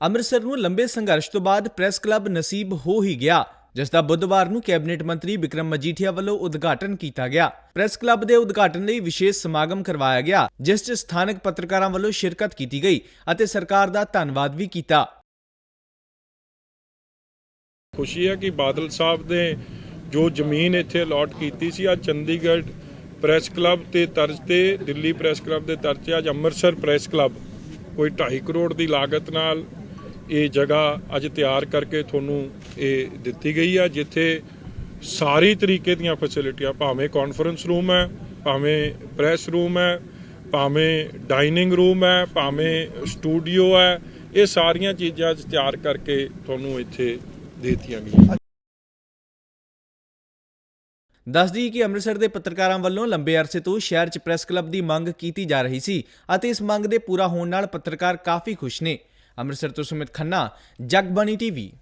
ਅੰਮ੍ਰਿਤਸਰ ਨੂੰ ਲੰਬੇ ਸੰਘਰਸ਼ ਤੋਂ ਬਾਅਦ ਪ੍ਰੈਸ ਕਲੱਬ ਨਸੀਬ ਹੋ ਹੀ ਗਿਆ, ਜਿਸ ਦਾ ਬੁੱਧਵਾਰ ਨੂੰ ਕੈਬਨਿਟ ਮੰਤਰੀ ਵਿਕਰਮ ਮਜੀਠੀਆ ਵੱਲੋਂ ਉਦਘਾਟਨ ਕੀਤਾ ਗਿਆ। ਪ੍ਰੈਸ ਕਲੱਬ ਦੇ ਉਦਘਾਟਨ ਲਈ ਵਿਸ਼ੇਸ਼ ਸਮਾਗਮ ਕਰਵਾਇਆ ਗਿਆ, ਜਿਸ 'ਚ ਸਥਾਨਕ ਪੱਤਰਕਾਰਾਂ ਵੱਲੋਂ ਸ਼ਿਰਕਤ ਕੀਤੀ ਗਈ ਅਤੇ ਸਰਕਾਰ ਦਾ ਧੰਨਵਾਦ ਵੀ ਕੀਤਾ। ਖੁਸ਼ੀ ਹੈ ਕਿ ਬਾਦਲ ਸਾਹਿਬ ਨੇ ਜੋ ਜ਼ਮੀਨ ਇੱਥੇ ਅਲਾਟ ਕੀਤੀ ਸੀ, ਅੱਜ ਚੰਡੀਗੜ੍ਹ ਪ੍ਰੈਸ ਕਲੱਬ ਤੇ ਤਰਜ਼ ਤੇ, ਦਿੱਲੀ ਪ੍ਰੈਸ ਕਲੱਬ ਦੇ ਤਰਜ਼ ਤੇ, ਅੱਜ ਅੰਮ੍ਰਿਤਸਰ ਪ੍ਰੈਸ ਕਲੱਬ ਕੋਈ 2.5 ਕਰੋੜ ਦੀ ਲਾਗਤ ਨਾਲ ਇਹ ਜਗ੍ਹਾ ਅੱਜ ਤਿਆਰ ਕਰਕੇ ਤੁਹਾਨੂੰ ਇਹ ਦਿੱਤੀ ਗਈ ਆ, ਜਿੱਥੇ ਸਾਰੀ ਤਰੀਕੇ ਦੀਆਂ ਫੈਸਿਲਿਟੀਆਂ ਭਾਵੇਂ ਕਾਨਫਰੰਸ ਰੂਮ ਹੈ, ਭਾਵੇਂ ਪ੍ਰੈਸ ਰੂਮ ਹੈ, ਭਾਵੇਂ ਡਾਈਨਿੰਗ ਰੂਮ ਹੈ, ਭਾਵੇਂ ਸਟੂਡੀਓ ਹੈ, ਇਹ ਸਾਰੀਆਂ ਚੀਜ਼ਾਂ ਅੱਜ ਤਿਆਰ ਕਰਕੇ ਤੁਹਾਨੂੰ ਇੱਥੇ ਦੇ ਦਿੱਤੀਆਂ ਗਈਆਂ। ਦੱਸਦੀ ਕਿ ਅੰਮ੍ਰਿਤਸਰ ਦੇ ਪੱਤਰਕਾਰਾਂ ਵੱਲੋਂ ਲੰਬੇ ਅਰਸੇ ਤੋਂ ਸ਼ਹਿਰ 'ਚ ਪ੍ਰੈਸ ਕਲੱਬ ਦੀ ਮੰਗ ਕੀਤੀ ਜਾ ਰਹੀ ਸੀ ਅਤੇ ਇਸ ਮੰਗ ਦੇ ਪੂਰਾ ਹੋਣ ਨਾਲ ਪੱਤਰਕਾਰ ਕਾਫੀ ਖੁਸ਼ ਨੇ। ਅੰਮ੍ਰਿਤਸਰ ਤੋਂ ਸੁਮਿਤ ਖੰਨਾ ਜਗਬਾਣੀ ਟੀਵੀ।